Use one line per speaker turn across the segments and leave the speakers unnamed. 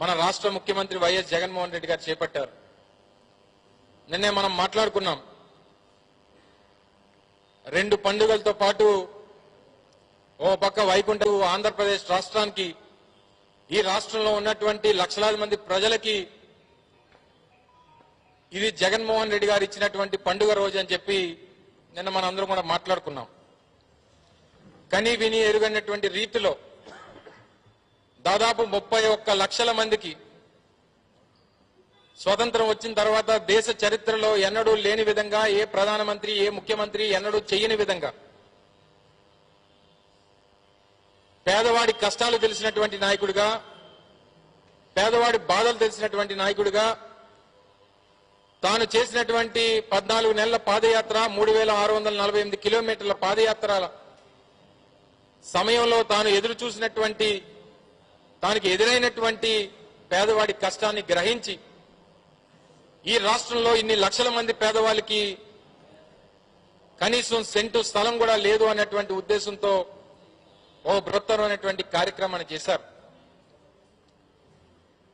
మన రాష్ట్ర ముఖ్యమంత్రి వైఎస్ జగన్మోహన్ రెడ్డి గారు చేపట్టారు. నిన్నే మనం మాట్లాడుకున్నాం. రెండు పండుగలతో పాటు ఓ పక్క వైకుంఠ ఆంధ్రప్రదేశ్ రాష్ట్రానికి ఈ రాష్ట్రంలో ఉన్నటువంటి లక్షలాది మంది ప్రజలకి ఇది జగన్మోహన్ రెడ్డి గారు ఇచ్చినటువంటి పండుగ రోజు అని చెప్పి నిన్న మనం అందరం కూడా మాట్లాడుకున్నాం. కని విని ఎరుగనటువంటి రీతిలో దాదాపు ముప్పై ఒక్క లక్షల మందికి స్వతంత్రం వచ్చిన తర్వాత దేశ చరిత్రలో ఎన్నడూ లేని విధంగా ఏ ప్రధానమంత్రి ఏ ముఖ్యమంత్రి ఎన్నడూ చేయని విధంగా పేదవాడి కష్టాలు తెలిసినటువంటి నాయకుడిగా పేదవాడి బాధలు తెలిసినటువంటి నాయకుడిగా తాను చేసినటువంటి పద్నాలుగు నెలల పాదయాత్ర మూడు వేల ఆరు వందల నలభై ఎనిమిది కిలోమీటర్ల పాదయాత్రల సమయంలో తాను ఎదురు చూసినటువంటి తనకి ఎదురైనటువంటి పేదవాడి కష్టాన్ని గ్రహించి ఈ రాష్ట్రంలో ఇన్ని లక్షల మంది పేదవాళ్ళకి కనీసం సెంటు స్థలం కూడా లేదు అనేటువంటి ఉద్దేశంతో ఓ బృహత్తరమైనటువంటి కార్యక్రమాన్ని చేశారు.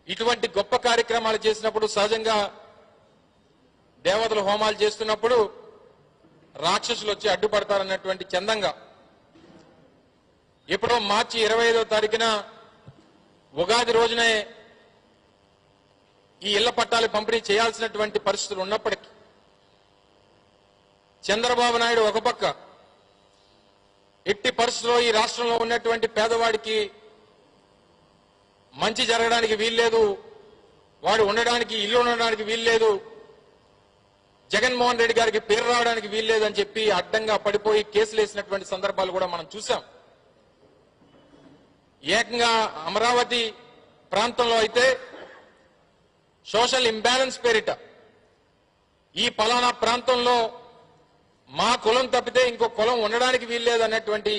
ఇటువంటి గొప్ప కార్యక్రమాలు చేసినప్పుడు సహజంగా దేవతలు హోమాలు చేస్తున్నప్పుడు రాక్షసులు వచ్చి అడ్డుపడతారన్నటువంటి చందంగా ఎప్పుడో మార్చి ఇరవై ఐదో తారీఖున ఉగాది రోజునే ఈ ఇళ్ళ పట్టాలు పంపిణీ చేయాల్సినటువంటి పరిస్థితులు ఉన్నప్పటికీ చంద్రబాబు నాయుడు ఒక పక్క ఎట్టి పరిస్థితుల్లో ఈ రాష్ట్రంలో ఉన్నటువంటి పేదవాడికి మంచి జరగడానికి వీల్లేదు వాడు ఉండడానికి ఇల్లు ఉండడానికి వీల్లేదు జగన్మోహన్ రెడ్డి గారికి పేరు రావడానికి వీల్లేదు అని చెప్పి అడ్డంగా పడిపోయి కేసులు వేసినటువంటి సందర్భాలు కూడా మనం చూసాం ఏకంగా అమరావతి ప్రాంతంలో అయితే సోషల్ ఇంబ్యాలెన్స్ పేరిట ఈ పలానా ప్రాంతంలో మా కులం తప్పితే ఇంకో కులం ఉండడానికి వీల్లేదనేటువంటి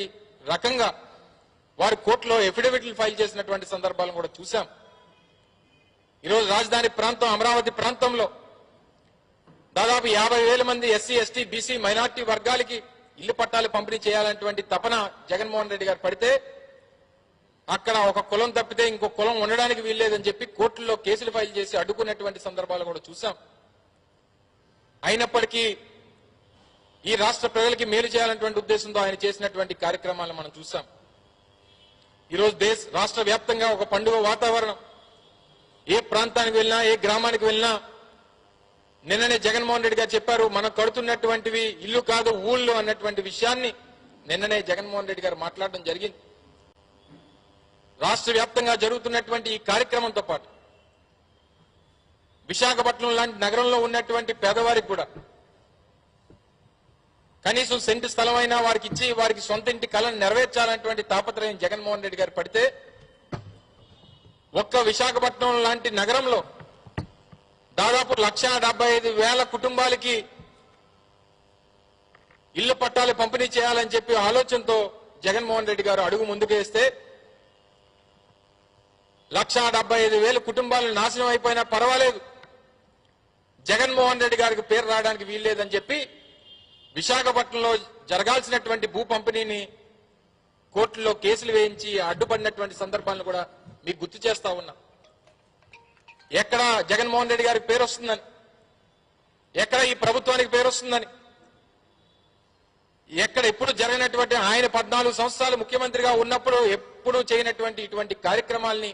రకంగా వారి కోర్టులో ఎఫిడవిట్లు ఫైల్ చేసినటువంటి సందర్భాలను కూడా చూశాం. ఈరోజు రాజధాని ప్రాంతం అమరావతి ప్రాంతంలో దాదాపు యాభై వేల మంది ఎస్సీ ఎస్టీ బీసీ మైనార్టీ వర్గాలకి ఇల్లు పట్టాలు పంపిణీ చేయాలన్నటువంటి తపన జగన్మోహన్ రెడ్డి గారు పడితే అక్కడ ఒక కులం తప్పితే ఇంకో కులం ఉండడానికి వీల్లేదని చెప్పి కోర్టుల్లో కేసులు ఫైల్ చేసి అడ్డుకున్నటువంటి సందర్భాలు కూడా చూసాం అయినప్పటికీ ఈ రాష్ట్ర ప్రజలకి మేలు చేయాలన్నటువంటి ఉద్దేశంతో ఆయన చేసినటువంటి కార్యక్రమాలను మనం చూసాం ఈరోజు దేశ రాష్ట్ర వ్యాప్తంగా ఒక పండుగ వాతావరణం. ఏ ప్రాంతానికి వెళ్ళినా ఏ గ్రామానికి వెళ్ళినా నిన్ననే జగన్మోహన్ రెడ్డి గారు చెప్పారు మనం కడుతున్నటువంటివి ఇల్లు కాదు ఊళ్ళు అన్నటువంటి విషయాన్ని నిన్ననే జగన్మోహన్ రెడ్డి గారు మాట్లాడడం జరిగింది. రాష్ట్ర వ్యాప్తంగా జరుగుతున్నటువంటి ఈ కార్యక్రమంతో పాటు విశాఖపట్నం లాంటి నగరంలో ఉన్నటువంటి పేదవారికి కూడా కనీసం సెంటు స్థలమైనా వారికి ఇచ్చి వారికి సొంత ఇంటి కళను నెరవేర్చాలన్నటువంటి తాపత్రయం జగన్మోహన్ రెడ్డి గారు పడితే ఒక్క విశాఖపట్నం లాంటి నగరంలో దాదాపు లక్ష డెబ్బై ఐదు వేల కుటుంబాలకి ఇల్లు పట్టాలు పంపిణీ చేయాలని చెప్పి ఆలోచనతో జగన్మోహన్ రెడ్డి గారు అడుగు ముందుకేస్తే లక్షా డెబ్బై ఐదు వేలు కుటుంబాలు నాశనం అయిపోయినా పర్వాలేదు. జగన్మోహన్ రెడ్డి గారికి పేరు రావడానికి వీల్లేదని చెప్పి విశాఖపట్నంలో జరగాల్సినటువంటి భూ పంపిణీని కోర్టులో కేసులు వేయించి అడ్డుపడినటువంటి సందర్భాలను కూడా మీకు గుర్తు చేస్తా ఉన్నా. ఎక్కడ జగన్మోహన్ రెడ్డి గారికి పేరు వస్తుందని ఎక్కడ ఈ ప్రభుత్వానికి పేరు వస్తుందని ఎక్కడ ఎప్పుడు జరిగినటువంటి ఆయన పద్నాలుగు సంవత్సరాలు ముఖ్యమంత్రిగా ఉన్నప్పుడు ఎప్పుడు చేయనటువంటి ఇటువంటి కార్యక్రమాల్ని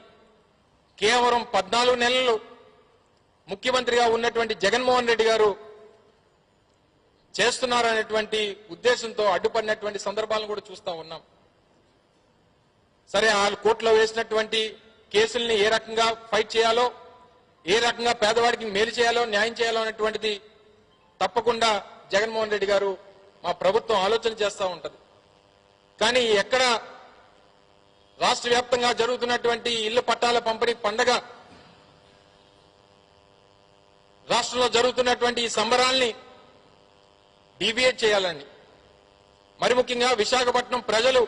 కేవలం పద్నాలుగు నెలలు ముఖ్యమంత్రిగా ఉన్నటువంటి జగన్మోహన్ రెడ్డి గారు చేస్తున్నారనేటువంటి ఉద్దేశంతో అడ్డుపడినటువంటి సందర్భాలను కూడా చూస్తా ఉన్నాం. సరే వాళ్ళు కోర్టులో వేసినటువంటి కేసుల్ని ఏ రకంగా ఫైట్ చేయాలో ఏ రకంగా పేదవాడికి మేలు చేయాలో న్యాయం చేయాలో అనేటువంటిది తప్పకుండా జగన్మోహన్ రెడ్డి గారు మా ప్రభుత్వం ఆలోచన చేస్తూ ఉంటుంది. కానీ ఎక్కడ రాష్ట్ర వ్యాప్తంగా జరుగుతున్నటువంటి ఇళ్ళ పట్టాల పంపిణీ పండగ రాష్ట్రంలో జరుగుతున్నటువంటి ఈ సంబరాల్ని డీవియేట్ చేయాలని. మరి ముఖ్యంగా విశాఖపట్నం ప్రజలు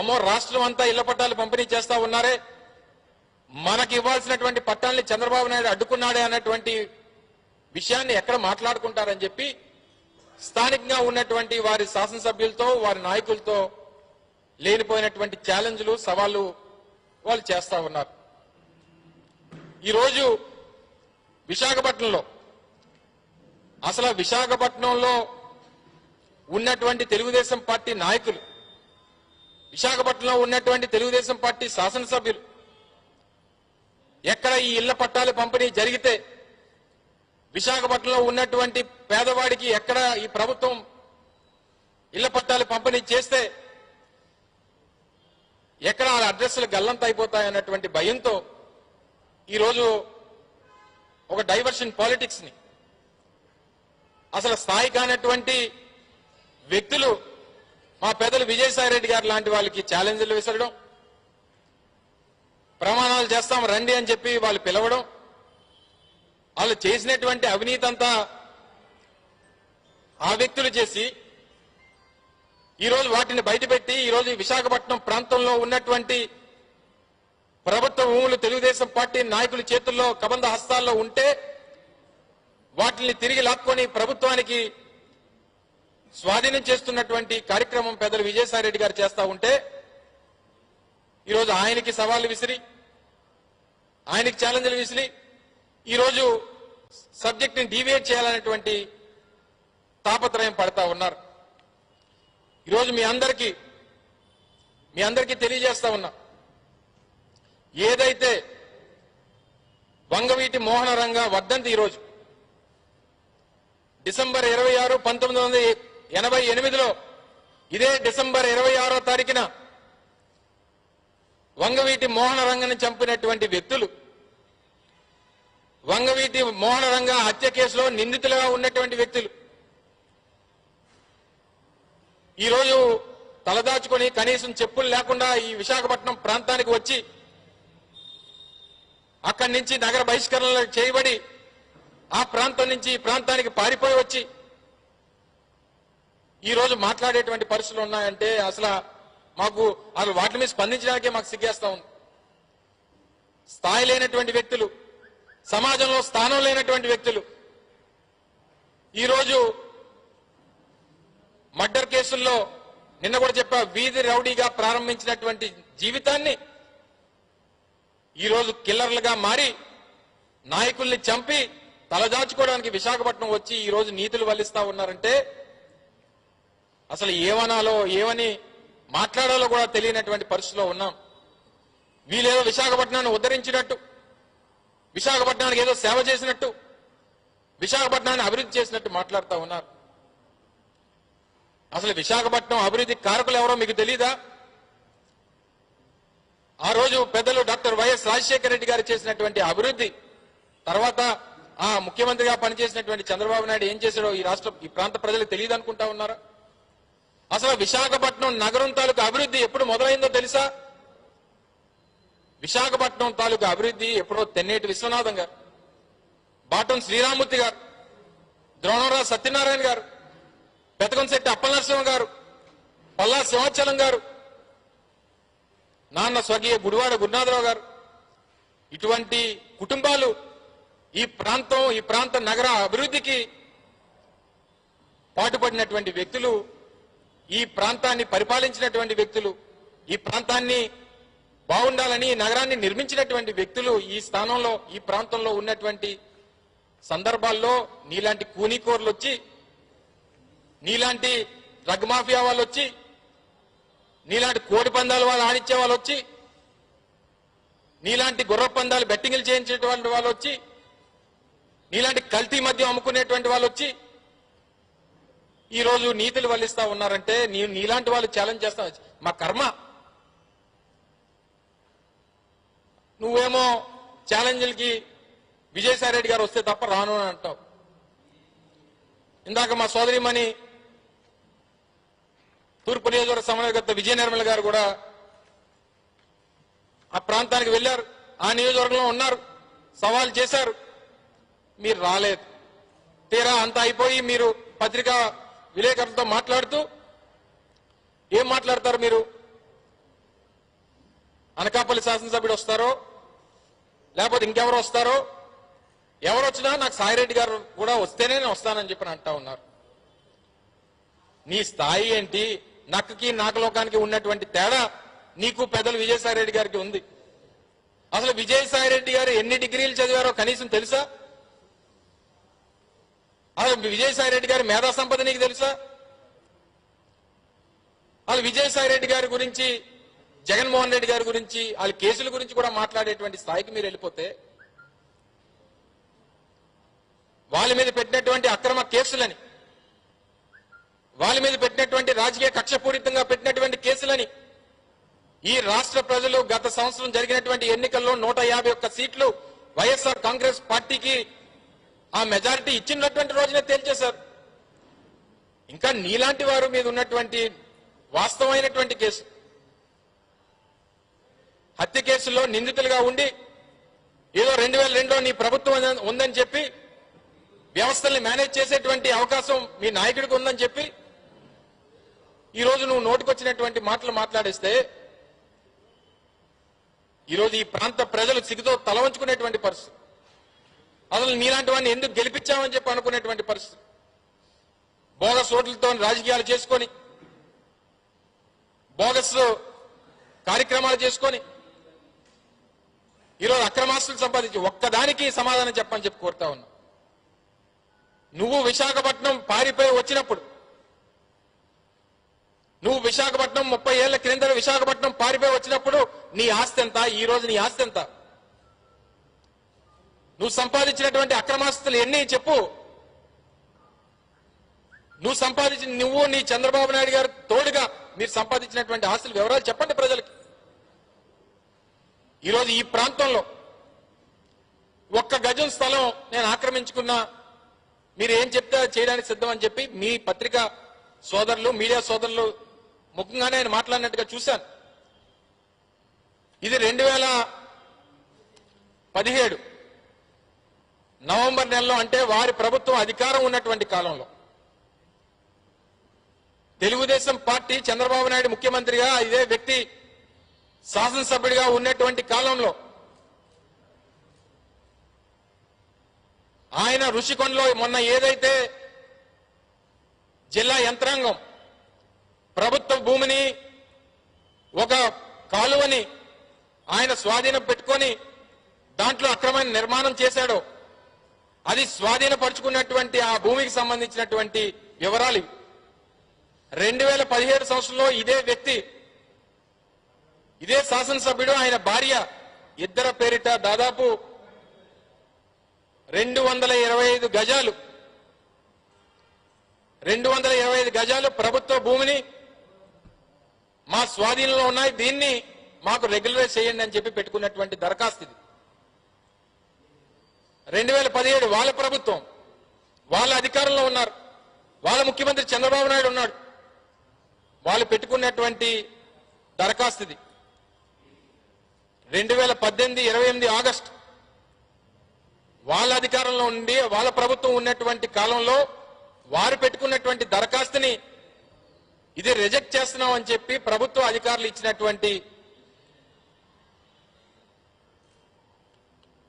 అమ్మో రాష్ట్రం అంతా ఇళ్ళ పట్టాలు పంపిణీ చేస్తా ఉన్నారే. మనకి ఇవ్వాల్సినటువంటి పట్టాల్ని చంద్రబాబు నాయుడు అడ్డుకున్నాడే అన్నటువంటి విషయాన్ని ఎక్కడ మాట్లాడుకుంటారని చెప్పి స్థానికంగా ఉన్నటువంటి వారి శాసనసభ్యులతో వారి నాయకులతో లేనిపోయినటువంటి ఛాలెంజ్లు సవాళ్ళు వాళ్ళు చేస్తా ఉన్నారు. ఈరోజు విశాఖపట్నంలో అసలు విశాఖపట్నంలో ఉన్నటువంటి తెలుగుదేశం పార్టీ నాయకులు విశాఖపట్నంలో ఉన్నటువంటి తెలుగుదేశం పార్టీ శాసనసభ్యులు ఎక్కడ ఈ ఇళ్ళ పట్టాలు పంపిణీ జరిగితే విశాఖపట్నంలో ఉన్నటువంటి పేదవాడికి ఎక్కడ ఈ ప్రభుత్వం ఇళ్ళ పట్టాలు పంపిణీ చేస్తే ఎక్కడ వాళ్ళ అడ్రస్లు గల్లంత అయిపోతాయి అన్నటువంటి భయంతో ఈరోజు ఒక డైవర్షన్ పాలిటిక్స్ని అసలు స్థాయి కానటువంటి వ్యక్తులు మా పెద్దలు విజయసాయి రెడ్డి గారు లాంటి వాళ్ళకి ఛాలెంజ్లు విసరడం ప్రమాణాలు చేస్తాం రండి అని చెప్పి వాళ్ళు పిలవడం వాళ్ళు చేసినటువంటి అవినీతి అంతా ఆ వ్యక్తులు చేసి ఈరోజు వాటిని బయటపెట్టి ఈరోజు విశాఖపట్నం ప్రాంతంలో ఉన్నటువంటి ప్రభుత్వ భూములు తెలుగుదేశం పార్టీ నాయకుల చేతుల్లో కబంధ హస్తాల్లో ఉంటే వాటిని తిరిగి లాక్కొని ప్రభుత్వానికి స్వాధీనం చేస్తున్నటువంటి కార్యక్రమం పెద్దలు విజయసాయిరెడ్డి గారు చేస్తా ఉంటే ఈరోజు ఆయనకి సవాళ్ళు విసిరి ఆయనకి ఛాలెంజ్లు విసిరి ఈరోజు సబ్జెక్ట్ని డీవియేట్ చేయాలనేటువంటి తాపత్రయం పడతా ఉన్నారు. ఈరోజు మీ అందరికీ మీ అందరికీ తెలియజేస్తా ఉన్నా. ఏదైతే వంగవీటి మోహన రంగ వర్ధంతి ఈరోజు డిసెంబర్ ఇరవై ఆరు పంతొమ్మిది వందల ఎనభై ఎనిమిదిలో ఇదే డిసెంబర్ ఇరవై ఆరో తారీఖున వంగవీటి మోహన రంగని చంపినటువంటి వ్యక్తులు వంగవీటి మోహన రంగ హత్య కేసులో నిందితులుగా ఉన్నటువంటి వ్యక్తులు ఈరోజు తలదాచుకొని కనీసం చెప్పులు లేకుండా ఈ విశాఖపట్నం ప్రాంతానికి వచ్చి అక్కడి నుంచి నగర బహిష్కరణలు చేయబడి ఆ ప్రాంతం నుంచి ఈ ప్రాంతానికి పారిపోయి వచ్చి ఈ రోజు మాట్లాడేటువంటి పరిస్థితులు ఉన్నాయంటే అసలు మాకు అసలు వాటి మీద స్పందించడానికే మాకు సిగ్గేస్తా ఉంది. స్థాయి లేనటువంటి వ్యక్తులు సమాజంలో స్థానం లేనటువంటి వ్యక్తులు ఈరోజు మర్డర్ కేసుల్లో నిన్న కూడా చెప్పా వీధి రౌడీగా ప్రారంభించినటువంటి జీవితాన్ని ఈరోజు కిల్లర్లుగా మారి నాయకుల్ని చంపి తలదాచుకోవడానికి విశాఖపట్నం వచ్చి ఈ రోజు నీతులు వల్లిస్తా ఉన్నారంటే అసలు ఏమనాలో ఏమని మాట్లాడాలో కూడా తెలియనటువంటి పరిస్థితిలో ఉన్నాం. వీళ్ళేదో విశాఖపట్నాన్ని ఉద్ధరించినట్టు విశాఖపట్నానికి ఏదో సేవ చేసినట్టు విశాఖపట్నాన్ని అభివృద్ధి చేసినట్టు మాట్లాడుతూ ఉన్నారు. అసలు విశాఖపట్నం అభివృద్ధి కారకులు ఎవరో మీకు తెలీదా? ఆ రోజు పెద్దలు డాక్టర్ వైఎస్ రాజశేఖర రెడ్డి గారు చేసినటువంటి అభివృద్ధి తర్వాత ఆ ముఖ్యమంత్రిగా పనిచేసినటువంటి చంద్రబాబు నాయుడు ఏం చేశాడో ఈ రాష్ట్ర ఈ ప్రాంత ప్రజలకు తెలియదు అనుకుంటా ఉన్నారా? అసలు విశాఖపట్నం నగరం తాలూకు అభివృద్ధి ఎప్పుడు మొదలైందో తెలుసా? విశాఖపట్నం తాలూకు అభివృద్ధి ఎప్పుడో తెన్నేటి విశ్వనాథం గారు బాటం శ్రీరామూర్తి గారు ద్రోణరావు సత్యనారాయణ గారు పెతకంశెట్టి అప్పలనరసింహ గారు పల్లా సింహాచలం గారు నాన్న స్వర్గీయ గుడివాడ గురునాథరావు గారు ఇటువంటి కుటుంబాలు ఈ ప్రాంతం ఈ ప్రాంత నగర అభివృద్ధికి పాటుపడినటువంటి వ్యక్తులు ఈ ప్రాంతాన్ని పరిపాలించినటువంటి వ్యక్తులు ఈ ప్రాంతాన్ని బాగుండాలని ఈ నగరాన్ని నిర్మించినటువంటి వ్యక్తులు ఈ స్థానంలో ఈ ప్రాంతంలో ఉన్నటువంటి సందర్భాల్లో నీలాంటి కూనీకోర్లు వచ్చి నీలాంటి డ్రగ్ మాఫియా వాళ్ళు వచ్చి నీలాంటి కోడి పందాలు వాళ్ళు ఆడిచ్చే వాళ్ళు వచ్చి నీలాంటి గుర్ర పందాలు బెట్టింగ్లు చేయించేటువంటి వాళ్ళు వచ్చి నీలాంటి కల్తీ మద్యం అమ్ముకునేటువంటి వాళ్ళు వచ్చి ఈ రోజు నీతులు వల్లిస్తా ఉన్నారంటే నేను నీలాంటి వాళ్ళు ఛాలెంజ్ చేస్తా మా కర్మ. నువ్వేమో ఛాలెంజ్లకి విజయసాయి రెడ్డి గారు వస్తే తప్ప రాను అని అంటావు. ఇందాక మా సోదరిమణి తూర్పు నియోజకవర్గ సమన్వయకర్త విజయ నిర్మల గారు కూడా ఆ ప్రాంతానికి వెళ్ళారు. ఆ నియోజకవర్గంలో ఉన్నారు. సవాల్ చేశారు. మీరు రాలేదు. తీరా అంత అయిపోయి మీరు పత్రికా విలేకరులతో మాట్లాడుతూ ఏం మాట్లాడతారు మీరు? అనకాపల్లి శాసనసభ్యుడు వస్తారో? లేకపోతే ఇంకెవరు వస్తారో? ఎవరు వచ్చినా నాకు సాయిరెడ్డి గారు కూడా వస్తేనే నేను వస్తానని చెప్పి అంటా ఉన్నారు. నీ స్థాయి ఏంటి? నక్కకి నాకలోకానికి ఉన్నటువంటి తేడా నీకు పెద్దలు విజయసాయి రెడ్డి గారికి ఉంది. అసలు విజయసాయి రెడ్డి గారు ఎన్ని డిగ్రీలు చదివారో కనీసం తెలుసా? అసలు విజయసాయి రెడ్డి గారి మేధా సంపద నీకు తెలుసా? వాళ్ళు విజయసాయి రెడ్డి గారి గురించి జగన్మోహన్ రెడ్డి గారి గురించి వాళ్ళ కేసుల గురించి కూడా మాట్లాడేటువంటి స్థాయికి మీరు వెళ్ళిపోతే వాళ్ళ మీద పెట్టినటువంటి అక్రమ కేసులని వాళ్ళ మీద పెట్టినటువంటి రాజకీయ కక్షపూరితంగా పెట్టినటువంటి కేసులని ఈ రాష్ట్ర ప్రజలు గత సంవత్సరం జరిగినటువంటి ఎన్నికల్లో నూట యాభై ఒక్క సీట్లు వైఎస్ఆర్ కాంగ్రెస్ పార్టీకి ఆ మెజారిటీ ఇచ్చినటువంటి రోజునే తేల్చేశారు. ఇంకా నీలాంటి వారు మీద ఉన్నటువంటి వాస్తవమైనటువంటి కేసు. హత్య కేసుల్లో నిందితులుగా ఉండి ఏదో రెండు వేల రెండులో నీ ప్రభుత్వం ఉందని- ఉందని చెప్పి వ్యవస్థల్ని మేనేజ్ చేసేటువంటి అవకాశం మీ నాయకుడికి ఉందని చెప్పి ఈ రోజు నువ్వు నోటికొచ్చినటువంటి మాటలు మాట్లాడేస్తే ఈరోజు ఈ ప్రాంత ప్రజలు సిగ్గుతో తలవంచుకునేటువంటి పరిస్థితి. అసలు నీలాంటి వాడిని ఎందుకు గెలిపించామని చెప్పి అనుకునేటువంటి పరిస్థితి. బోగస్ ఓట్లతో రాజకీయాలు చేసుకొని బోగస్ కార్యక్రమాలు చేసుకొని ఈరోజు అక్రమాస్తులు సంపాదించి ఒక్కదానికి సమాధానం చెప్పని చెప్పి కోరుతా ఉన్నా. నువ్వు విశాఖపట్నం పారిపోయి వచ్చినప్పుడు నువ్వు విశాఖపట్నం ముప్పై ఏళ్ళ క్రింద విశాఖపట్నం పారిపోయి వచ్చినప్పుడు నీ ఆస్తి ఎంత? ఈ రోజు నీ ఆస్తి ఎంత? నువ్వు సంపాదించినటువంటి అక్రమాస్తులు ఎన్ని? చెప్పు. నువ్వు సంపాదించిన నువ్వు నీ చంద్రబాబు నాయుడు గారు తోడుగా మీరు సంపాదించినటువంటి ఆస్తుల వివరాలు చెప్పండి ప్రజలకి. ఈరోజు ఈ ప్రాంతంలో ఒక్క గజం స్థలం నేను ఆక్రమించుకున్నా. మీరు ఏం చెప్తే చేయడానికి సిద్ధం అని చెప్పి మీ పత్రికా సోదరులు మీడియా సోదరులు ముఖంగానే ఆయన మాట్లాడినట్టుగా చూశాను. ఇది రెండు వేల పదిహేడు నవంబర్ నెలలో అంటే వారి ప్రభుత్వం అధికారం ఉన్నటువంటి కాలంలో. తెలుగుదేశం పార్టీ చంద్రబాబు నాయుడు ముఖ్యమంత్రిగా ఇదే వ్యక్తి శాసనసభ్యుడిగా ఉన్నటువంటి కాలంలో ఆయన ఋషికొండలో మొన్న ఏదైతే జిల్లా యంత్రాంగం ప్రభుత్వ భూమిని ఒక కాలువని ఆయన స్వాధీనం పెట్టుకొని దాంట్లో అక్రమైన నిర్మాణం చేశాడో. అది స్వాధీనపరుచుకున్నటువంటి ఆ భూమికి సంబంధించినటువంటి వివరాలు రెండు వేల పదిహేడు సంవత్సరంలో ఇదే వ్యక్తి ఇదే శాసనసభ్యుడు ఆయన భార్య ఇద్దరు పేరిట దాదాపు రెండు వందల ఇరవై ఐదు గజాలు రెండు వందల ఇరవై ఐదు గజాలు ప్రభుత్వ భూమిని మా స్వాధీనంలో ఉన్నాయి. దీన్ని మాకు రెగ్యులరైజ్ చేయండి అని చెప్పి పెట్టుకున్నటువంటి దరఖాస్తు ఇది. రెండు వేల పదిహేడు వాళ్ళ ప్రభుత్వం వాళ్ళ అధికారంలో ఉన్నారు. వాళ్ళ ముఖ్యమంత్రి చంద్రబాబు నాయుడు ఉన్నాడు. వాళ్ళు పెట్టుకున్నటువంటి దరఖాస్తు ఇది. రెండు వేల పద్దెనిమిది ఇరవై ఎనిమిది ఆగస్టు వాళ్ళ అధికారంలో ఉండి వాళ్ళ ప్రభుత్వం ఉన్నటువంటి కాలంలో వారు పెట్టుకున్నటువంటి దరఖాస్తుని ఇది రిజెక్ట్ చేస్తున్నాం అని చెప్పి ప్రభుత్వ అధికారులు ఇచ్చినటువంటి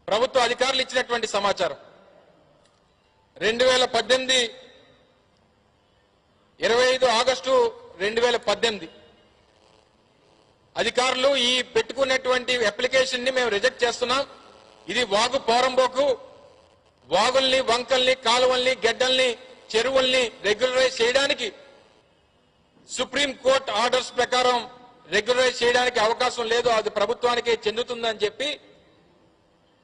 ప్రభుత్వ అధికారులు ఇచ్చినటువంటి సమాచారం. రెండు వేల పద్దెనిమిది ఇరవై ఐదు ఆగస్టు రెండు వేల పద్దెనిమిది అధికారులు ఈ పెట్టుకున్నటువంటి అప్లికేషన్ని మేము రిజెక్ట్ చేస్తున్నాం. ఇది వాగు పోరంబోకు వాగుల్ని వంకల్ని కాలువల్ని గెడ్డల్ని చెరువుల్ని రెగ్యులరైజ్ చేయడానికి సుప్రీంకోర్టు ఆర్డర్స్ ప్రకారం రెగ్యులరైజ్ చేయడానికి అవకాశం లేదు అది ప్రభుత్వానికే చెందుతుందని చెప్పి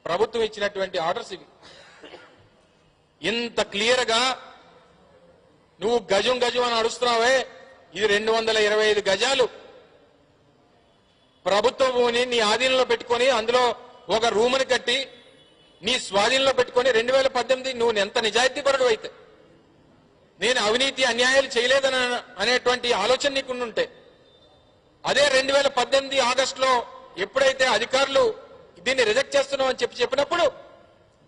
ప్రభుత్వం ఇచ్చినటువంటి ఆర్డర్స్ ఇవి. ఇంత క్లియర్గా నువ్వు గజం గజం అని అడుస్తున్నావే ఇది రెండు వందల ఇరవై ఐదు గజాలు. ప్రభుత్వ భూమిని నీ ఆధీనంలో పెట్టుకొని అందులో ఒక రూముని కట్టి నీ స్వాధీనంలో పెట్టుకొని రెండు వేల పద్దెనిమిది నువ్వు ఎంత నిజాయితీపరుడు అయితే నేను అవినీతి అన్యాయాలు చేయలేదని అనేటువంటి ఆలోచన నీకుండుంటే అదే రెండు వేల పద్దెనిమిది ఆగస్టులో ఎప్పుడైతే అధికారులు దీన్ని రిజెక్ట్ చేస్తున్నావు అని చెప్పి చెప్పినప్పుడు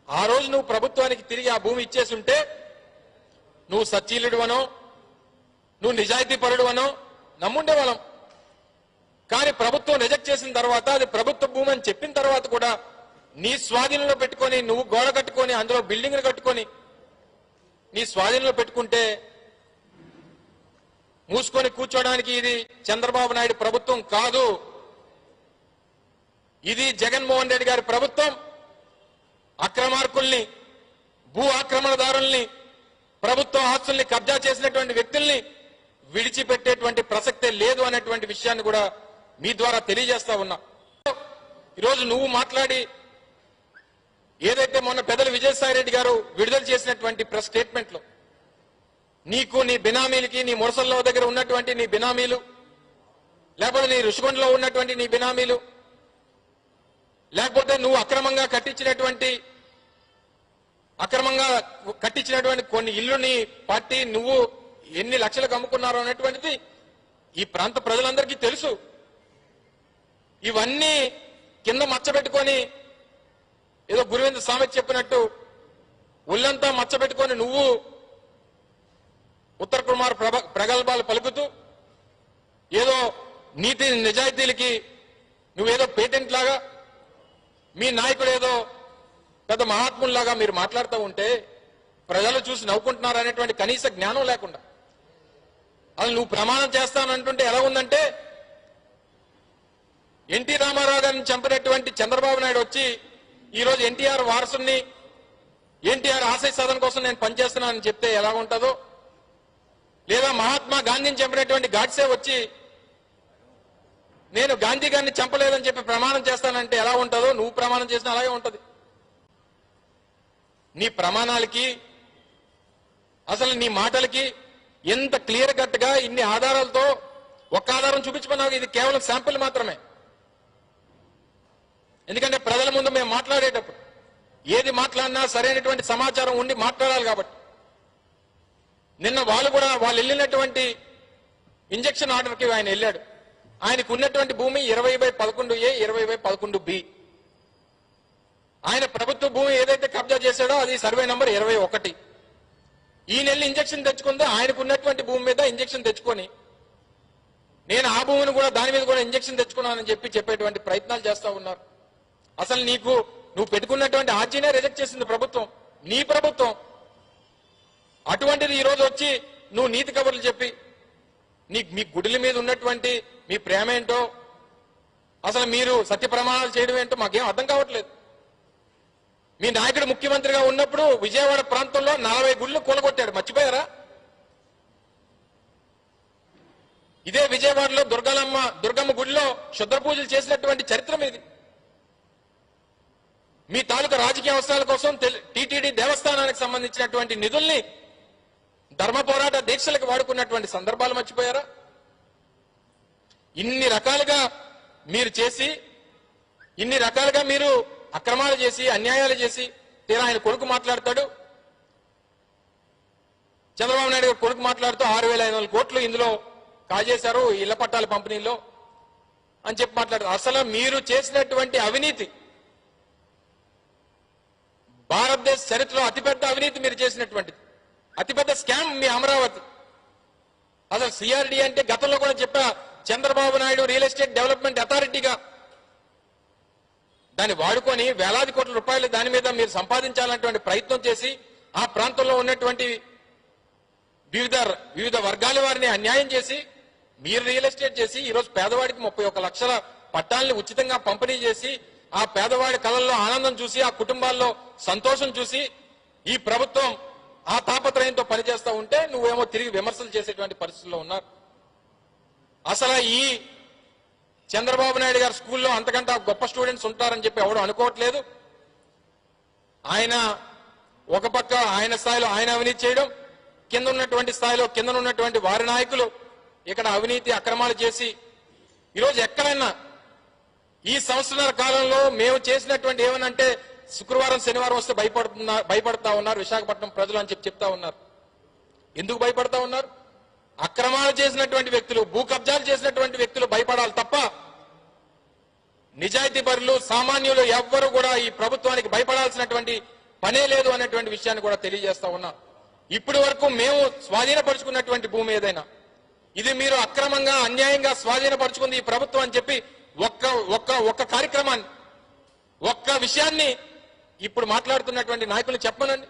ఆ రోజు నువ్వు ప్రభుత్వానికి తిరిగి ఆ భూమి ఇచ్చేసి ఉంటే నువ్వు సచ్చీలుడు అనో నువ్వు నిజాయితీ పరుడు అనో నమ్ముండే వాళ్ళం కానీ ప్రభుత్వం రిజెక్ట్ చేసిన తర్వాత అది ప్రభుత్వ భూమి అని చెప్పిన తర్వాత కూడా నీ స్వాధీనంలో పెట్టుకొని నువ్వు గోడ కట్టుకొని అందులో బిల్డింగ్లు కట్టుకొని నీ స్వాధీనంలో పెట్టుకుంటే మూసుకొని కూర్చోడానికి ఇది చంద్రబాబు నాయుడు ప్రభుత్వం కాదు. ఇది జగన్మోహన్ రెడ్డి గారి ప్రభుత్వం. అక్రమార్కుల్ని భూ ఆక్రమణదారుల్ని ప్రభుత్వ ఆస్తుల్ని కబ్జా చేసినటువంటి వ్యక్తుల్ని విడిచిపెట్టేటువంటి ప్రసక్తే లేదు అనేటువంటి విషయాన్ని కూడా మీ ద్వారా తెలియజేస్తా ఉన్నా. ఈరోజు నువ్వు మాట్లాడి ఏదైతే మొన్న పెద్దలు విజయసాయి రెడ్డి గారు విడుదల చేసినటువంటి ప్రెస్ స్టేట్మెంట్లో నీకు నీ బినామీలకి నీ మురసల్లో దగ్గర ఉన్నటువంటి నీ బినామీలు లేకపోతే నీ ఋషికొండలో ఉన్నటువంటి నీ బినామీలు లేకపోతే నువ్వు అక్రమంగా కట్టించినటువంటి అక్రమంగా కట్టించినటువంటి కొన్ని ఇల్లుని పట్టి నువ్వు ఎన్ని లక్షలకు అమ్ముకున్నారో అనేటువంటిది ఈ ప్రాంత ప్రజలందరికీ తెలుసు. ఇవన్నీ కింద మచ్చబెట్టుకొని ఏదో గురువేంద్ర స్వామి చెప్పినట్టు ఒళ్ళంతా మచ్చబెట్టుకొని నువ్వు ఉత్తర కుమార్ ప్రగల్భాలు పలుకుతూ ఏదో నీతి నిజాయితీలకి నువ్వేదో పేటెంట్ లాగా మీ నాయకుడు ఏదో పెద్ద మహాత్ముల్లాగా మీరు మాట్లాడుతూ ఉంటే ప్రజలు చూసి నవ్వుకుంటున్నారు అనేటువంటి కనీస జ్ఞానం లేకుండా. అది నువ్వు ప్రమాణం చేస్తానంటుంటే ఎలా ఉందంటే ఎన్టీ రామారావు గారిని చంపినటువంటి చంద్రబాబు నాయుడు వచ్చి ఈరోజు ఎన్టీఆర్ వారసుని ఎన్టీఆర్ ఆశయ సాధన కోసం నేను పనిచేస్తున్నానని చెప్తే ఎలా ఉంటుందో? లేదా మహాత్మా గాంధీని చంపినటువంటి గాడ్సే వచ్చి నేను గాంధీ గారిని చంపలేదని చెప్పి ప్రమాణం చేస్తానంటే ఎలా ఉంటుందో? నువ్వు ప్రమాణం చేసినా అలాగే ఉంటుంది. నీ ప్రమాణాలకి అసలు నీ మాటలకి ఎంత క్లియర్ కట్గా ఇన్ని ఆధారాలతో ఒక్క ఆధారం చూపించుకున్నావు ఇది కేవలం శాంపుల్ మాత్రమే. ఎందుకంటే ప్రజల ముందు మేము మాట్లాడేటప్పుడు ఏది మాట్లాడినా సరైనటువంటి సమాచారం ఉండి మాట్లాడాలి కాబట్టి. నిన్న వాళ్ళు కూడా వాళ్ళు వెళ్ళినటువంటి ఇంజక్షన్ ఆర్డర్కి ఆయన వెళ్ళాడు. ఆయనకు ఉన్నటువంటి భూమి ఇరవై బై పదకొండు ఏ ఇరవై బై పదకొండు బి. ఆయన ప్రభుత్వ భూమి ఏదైతే కబ్జా చేశాడో అది సర్వే నంబర్ ఇరవై ఒకటి. ఈ నెల ఇంజక్షన్ తెచ్చుకుందో ఆయనకు ఉన్నటువంటి భూమి మీద ఇంజక్షన్ తెచ్చుకొని నేను ఆ భూమిని కూడా దాని మీద కూడా ఇంజక్షన్ తెచ్చుకున్నానని చెప్పి చెప్పేటువంటి ప్రయత్నాలు చేస్తూ ఉన్నారు. అసలు నీకు నువ్వు పెట్టుకున్నటువంటి ఆర్జీనే రిజెక్ట్ చేసింది ప్రభుత్వం. నీ ప్రభుత్వం. అటువంటిది ఈరోజు వచ్చి నువ్వు నీతి కబుర్లు చెప్పి నీ మీ గుడిల మీద ఉన్నటువంటి మీ ప్రేమ ఏంటో అసలు మీరు సత్య ప్రమాణాలు చేయడం ఏంటో మాకేం అర్థం కావట్లేదు. మీ నాయకుడు ముఖ్యమంత్రిగా ఉన్నప్పుడు విజయవాడ ప్రాంతంలో నలభై గుళ్ళు కూలగొట్టాడు. మర్చిపోయారా? ఇదే విజయవాడలో దుర్గాలమ్మ దుర్గమ్మ గుడిలో శుద్ర పూజలు చేసినటువంటి చరిత్ర మీది. మీ తాలూకా రాజకీయ అవసరాల కోసం టిటిడి దేవస్థానానికి సంబంధించినటువంటి నిధుల్ని ధర్మ పోరాట దీక్షలకు వాడుకున్నటువంటి సందర్భాలు మర్చిపోయారా? ఇన్ని రకాలుగా మీరు చేసి ఇన్ని రకాలుగా మీరు అక్రమాలు చేసి అన్యాయాలు చేసి తీరా ఆయన కొడుకు మాట్లాడతాడు? చంద్రబాబు నాయుడు గారు కొడుకు మాట్లాడుతూ ఆరు వేల ఐదు వందల కోట్లు ఇందులో కాజేశారు ఇళ్ళ పట్టాల పంపిణీలో అని చెప్పి మాట్లాడారు అసలు మీరు చేసినటువంటి అవినీతి భారతదేశ చరిత్రలో అతిపెద్ద అవినీతి మీరు చేసినటువంటిది. అతిపెద్ద స్కామ్ మీ అమరావతి. అసలు సిఆర్డి అంటే గతంలో కూడా చెప్పా Chandrababu Naidu real estate development అథారిటీగా. దాన్ని వాడుకొని వేలాది కోట్ల రూపాయలు దాని మీద మీరు సంపాదించాలన్నటువంటి ప్రయత్నం చేసి ఆ ప్రాంతంలో ఉన్నటువంటి వివిధ వివిధ వర్గాల వారిని అన్యాయం చేసి మీరు రియల్ ఎస్టేట్ చేసి ఈరోజు పేదవాడికి ముప్పై లక్షల పట్టాలని ఉచితంగా పంపిణీ చేసి ఆ పేదవాడి కళల్లో ఆనందం చూసి ఆ కుటుంబాల్లో సంతోషం చూసి ఈ ప్రభుత్వం ఆ తాపత్రయంతో పనిచేస్తూ ఉంటే నువ్వేమో తిరిగి విమర్శలు చేసేటువంటి పరిస్థితుల్లో ఉన్నారు. అసలు ఈ చంద్రబాబు నాయుడు గారి స్కూల్లో అంతకంటే గొప్ప స్టూడెంట్స్ ఉంటారని చెప్పి ఎవడు అనుకోవట్లేదు. ఆయన ఒక పక్క ఆయన స్థాయిలో ఆయన అవినీతి చేయడం కింద ఉన్నటువంటి స్థాయిలో కింద ఉన్నటువంటి వారి నాయకులు ఇక్కడ అవినీతి అక్రమాలు చేసి ఈరోజు ఎక్కడైనా ఈ సంవత్సరాల కాలంలో మేము చేసినటువంటి ఏమనంటే శుక్రవారం శనివారం వస్తే భయపడుతున్నా భయపడతా ఉన్నారు విశాఖపట్నం ప్రజలు అని చెప్పి చెప్తా ఉన్నారు. ఎందుకు భయపడతా ఉన్నారు? అక్రమాలు చేసినటువంటి వ్యక్తులు భూ కబ్జాలు చేసినటువంటి వ్యక్తులు భయపడాలి తప్ప నిజాయితీ పరులు సామాన్యులు ఎవ్వరు కూడా ఈ ప్రభుత్వానికి భయపడాల్సినటువంటి పనే లేదు అనేటువంటి విషయాన్ని కూడా తెలియజేస్తా ఉన్నా. ఇప్పటి వరకు మేము స్వాధీనపరుచుకున్నటువంటి భూమి ఏదైనా ఇది మీరు అక్రమంగా అన్యాయంగా స్వాధీనపరుచుకుంది ఈ ప్రభుత్వం అని చెప్పి ఒక్క ఒక్క ఒక్క కార్యక్రమాన్ని ఒక్క విషయాన్ని ఇప్పుడు మాట్లాడుతున్నటువంటి నాయకులు చెప్పనండి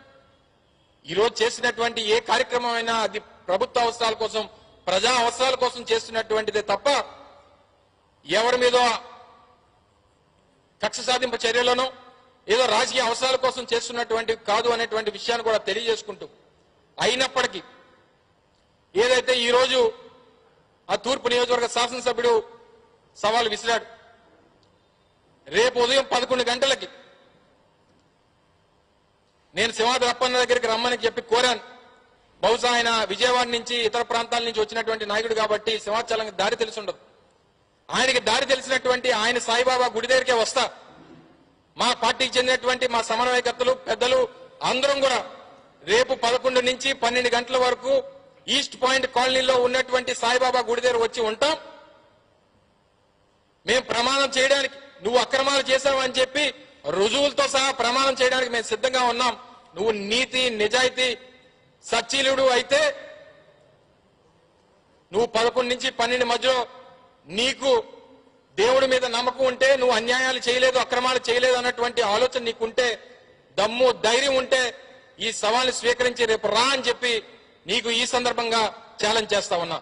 ఈరోజు చేసినటువంటి ఏ కార్యక్రమం అయినా అది ప్రభుత్వ అవసరాల కోసం ప్రజా అవసరాల కోసం చేస్తున్నటువంటిదే తప్ప ఎవరి మీదో కక్ష సాధింపు చర్యలను ఏదో రాజకీయ అవసరాల కోసం చేస్తున్నటువంటి కాదు అనేటువంటి విషయాన్ని కూడా తెలియజేసుకుంటూ అయినప్పటికీ ఏదైతే ఈరోజు ఆ తూర్పు నియోజకవర్గ శాసనసభ్యుడు సవాల్ విసిరాడు. రేపు ఉదయం పదకొండు గంటలకి నేను సింహాద్రి అప్పన్న దగ్గరికి రమ్మని చెప్పి కోరాను. బహుశా ఆయన విజయవాడ నుంచి ఇతర ప్రాంతాల నుంచి వచ్చినటువంటి నాయకుడు కాబట్టి సింహాచలం దారి తెలిసి ఉండదు ఆయనకి దారి తెలిసినటువంటి ఆయన సాయిబాబా గుడి దగ్గరికే వస్తా. మా పార్టీకి చెందినటువంటి మా సమన్వయకర్తలు పెద్దలు అందరం కూడా రేపు పదకొండు నుంచి పన్నెండు గంటల వరకు ఈస్ట్ పాయింట్ కాలనీలో ఉన్నటువంటి సాయిబాబా గుడి దగ్గర వచ్చి ఉంటాం. మేము ప్రమాణం చేయడానికి నువ్వు అక్రమాలు చేశావు అని చెప్పి రుజువులతో సహా ప్రమాణం చేయడానికి మేము సిద్ధంగా ఉన్నాం. నువ్వు నీతి నిజాయితీ సచ్చీలుడు అయితే నువ్వు పదకొండు నుంచి పన్నెండు మధ్యలో నీకు దేవుడి మీద నమ్మకం ఉంటే నువ్వు అన్యాయాలు చేయలేదు అక్రమాలు చేయలేదు అన్నటువంటి ఆలోచన నీకుంటే దమ్ము ధైర్యం ఉంటే ఈ సవాల్ని స్వీకరించి రేపు రా అని చెప్పి నీకు ఈ సందర్భంగా ఛాలెంజ్ చేస్తా ఉన్నా.